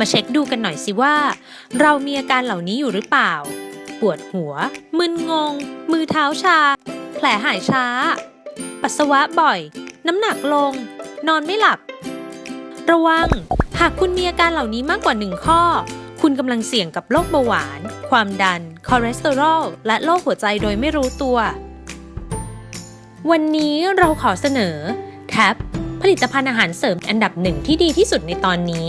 มาเช็คดูกันหน่อยสิว่า เรามีอาการเหล่านี้อยู่หรือเปล่า ปวดหัว มึนงง มือเท้าชา แผลหายช้า ปัสสาวะบ่อย น้ำหนักลง นอนไม่หลับ ระวัง หากคุณมีอาการเหล่านี้มากกว่าหนึ่งข้อ คุณกำลังเสี่ยงกับโรคเบาหวาน ความดัน คอเลสเตอรอล และโรคหัวใจโดยไม่รู้ตัว วันนี้เราขอเสนอแท็บผลิตภัณฑ์อาหารเสริมอันดับหนึ่งที่ดีที่สุดในตอนนี้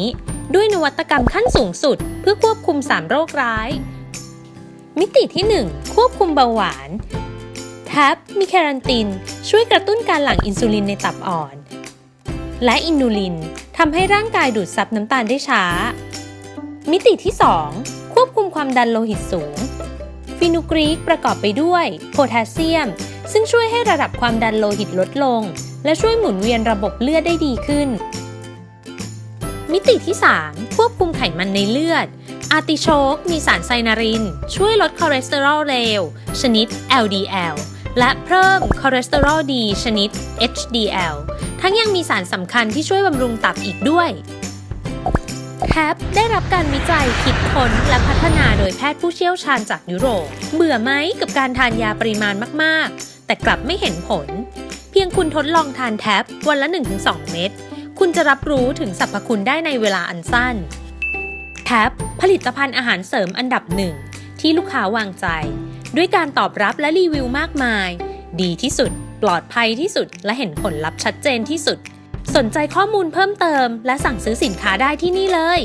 ด้วยนวัตกรรมขั้นสูงสุด เพื่อควบคุม 3 โรคร้าย มิติที่ 1 ควบคุมเบาหวานแท็บมีแครันติน ช่วยกระตุ้นการหลั่งอินซูลินในตับอ่อน และอินูลินทำให้ร่างกายดูดซับน้ำตาลได้ช้า มิติที่ 2 ควบคุมความดันโลหิตสูงฟินูกรีกประกอบไปด้วยโพแทสเซียม ซึ่งช่วยให้ระดับความดันโลหิตลดลง และช่วยหมุนเวียนระบบเลือดได้ดีขึ้น มิติที่ 3 ควบคุมไขมันในเลือด อาร์ติโชกมีสารไซนาริน ช่วยลดคอเลสเตอรอลเลวชนิด LDL และเพิ่มคอเลสเตอรอลดีชนิด HDL ทั้งยังมีสารสำคัญที่ช่วยบำรุงตับอีกด้วยแท็บได้รับการวิจัยคิดค้นและพัฒนาโดยแพทย์ผู้เชี่ยวชาญจากยุโรป เบื่อไหมกับการทานยาปริมาณมาก ๆ แต่กลับไม่เห็นผล เพียงคุณทดลองทานแท็บวันละ 1-2 เม็ด คุณจะรับรู้ถึงสรรพคุณได้ในเวลาอันสั้นแท็บผลิตภัณฑ์อาหารเสริมอันดับหนึ่งที่ลูกค้าวางใจ ด้วยการตอบรับและรีวิวมากมาย ดีที่สุด ปลอดภัยที่สุด และเห็นผลลัพธ์ชัดเจนที่สุด สนใจข้อมูลเพิ่มเติม และสั่งซื้อสินค้าได้ที่นี่เลย